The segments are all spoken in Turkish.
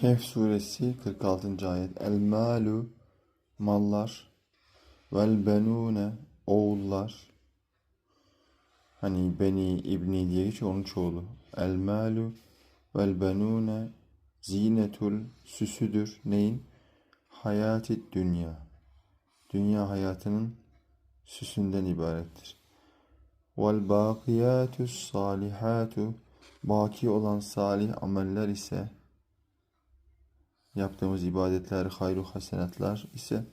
Kehf suresi 46. ayet. El malu mallar vel benune oğullar hani beni ibni diye geçiyor onun çoğulu. El malu vel benune zinetul süsüdür. Neyin? Hayati dünya. Dünya hayatının süsünden ibarettir. Vel bakiyatus salihatu baki olan salih ameller ise yaptığımız ibadetler, hayru hasenatlar ise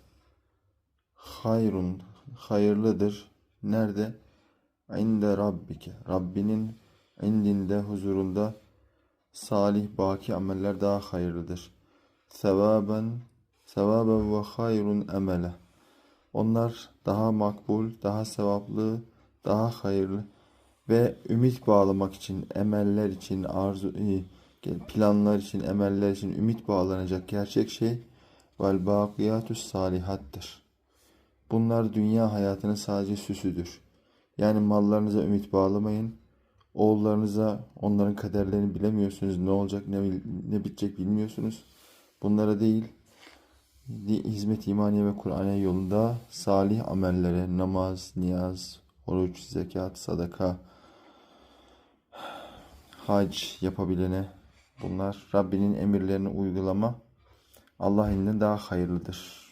hayrun, hayırlıdır. Nerede? İnde Rabbike. Rabbinin indinde, huzurunda salih, baki ameller daha hayırlıdır. Sevaben, sevaben ve hayrun emele. Onlar daha makbul, daha sevaplı, daha hayırlı ve ümit bağlamak için, emeller için, arzu, planlar için, emeller için ümit bağlanacak gerçek şey vel bakiyatus salihattır. Bunlar dünya hayatının sadece süsüdür. Yani mallarınıza ümit bağlamayın. Oğullarınıza onların kaderlerini bilemiyorsunuz. Ne olacak, ne, ne bitecek bilmiyorsunuz. Bunlara değil, hizmet imaniye ve Kur'an'a yolunda salih amellere, namaz, niyaz, oruç, zekat, sadaka, hac yapabilene bunlar Rabbinin emirlerini uygulama Allah indinde daha hayırlıdır.